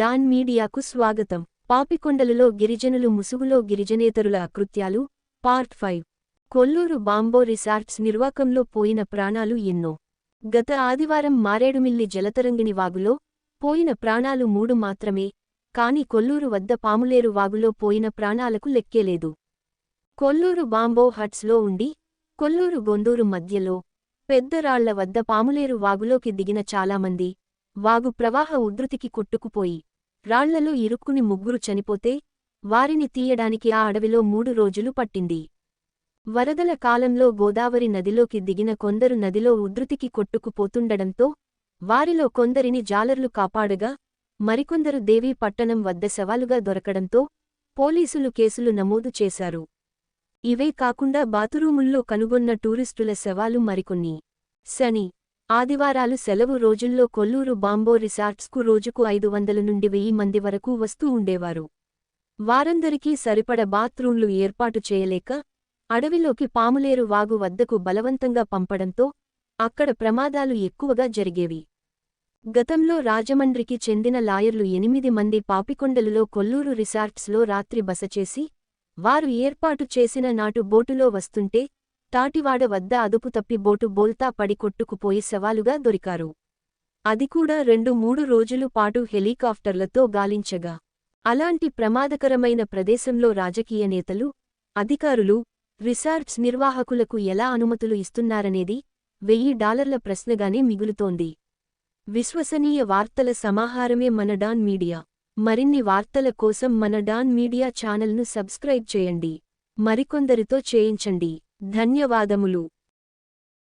Don మీడియాకు స్వాగతం. పాపికొండలలో గిరిజనులు ముసుగులో గిరిజనేతరుల అకృత్యాలు. Part five. Kolluru bamboo resorts నిర్వాకంలో పోయిన ప్రాణాలు ఎన్నో. గత ఆదివారం మారేడుమిల్లి జలతరంగిణి వాగులో పోయిన ప్రాణాలు మూడు మాత్రమే. కాని కొల్లూరు వద్ద పాములేరు వాగులో పోయిన ప్రాణాలకు లెక్కేలేదు కొల్లూరు బాంబో హట్స్లో ఉండి కొల్లూరు గొందూరు మధ్యలో పెద్దరాళ్ళ వద్ద పాములేరు వాగులోకి దిగిన చాలామంది. వాగు ప్రవాహ ఉధృతికి కొట్టుకుపోయి రాళ్ళలో ఇరుక్కుని ముగ్గురు చనిపోతే వారిని తీయడానికి ఆ అడవిలో మూడు రోజులు పట్టింది. వరదల కాలంలో గోదావరి నదిలోకి దిగిన కొందరు నదిలో ఉధృతికి కొట్టుకుపోతుండడంతో వారిలో కొందరిని జాలర్లు కాపాడగా మరికొందరు దేవీ పట్టణం వద్ద శవాలుగా దొరకడంతో పోలీసులు కేసులు నమోదు చేశారు. ఇవే కాకుండా బాతురూముల్లో కనుగొన్న టూరిస్టుల శవాలు మరికొన్ని. శని ఆదివారాలు సెలవు రోజుల్లో కొల్లూరు బాంబో రిసార్ట్స్కు రోజుకు ఐదు వందల నుండి వెయ్యి మంది వరకు వస్తూ ఉండేవారు. వారందరికీ సరిపడ బాత్రూంలు ఏర్పాటు చేయలేక అడవిలోకి పాములేరు వాగు వద్దకు బలవంతంగా పంపడంతో అక్కడ ప్రమాదాలు ఎక్కువగా జరిగేవి. గతంలో రాజమండ్రికి చెందిన లాయర్లు ఎనిమిది మంది పాపికొండలులో కొల్లూరు రిసార్ట్స్లో రాత్రి బస చేసి వారు ఏర్పాటు చేసిన నాటు బోటులో వస్తుంటే తాటివాడ వద్ద అదుపు తప్పి బోటు బోల్తా పడి కొట్టుకుపోయి సవాలుగా దొరికారు. అది కూడా రెండు మూడు రోజులు పాటు హెలికాప్టర్లతో గాలించగా. అలాంటి ప్రమాదకరమైన ప్రదేశంలో రాజకీయ నేతలు అధికారులు రిసార్ట్స్ నిర్వాహకులకు ఎలా అనుమతులు ఇస్తున్నారనేది వెయ్యి డాలర్ల ప్రశ్నగానే మిగులుతోంది. విశ్వసనీయ వార్తల సమాహారమే మన డాన్ మీడియా. మరిన్ని వార్తల కోసం మన డాన్ మీడియా ఛానల్ను సబ్స్క్రైబ్ చేయండి. మరికొందరితో చేయించండి. ధన్యవాదములు.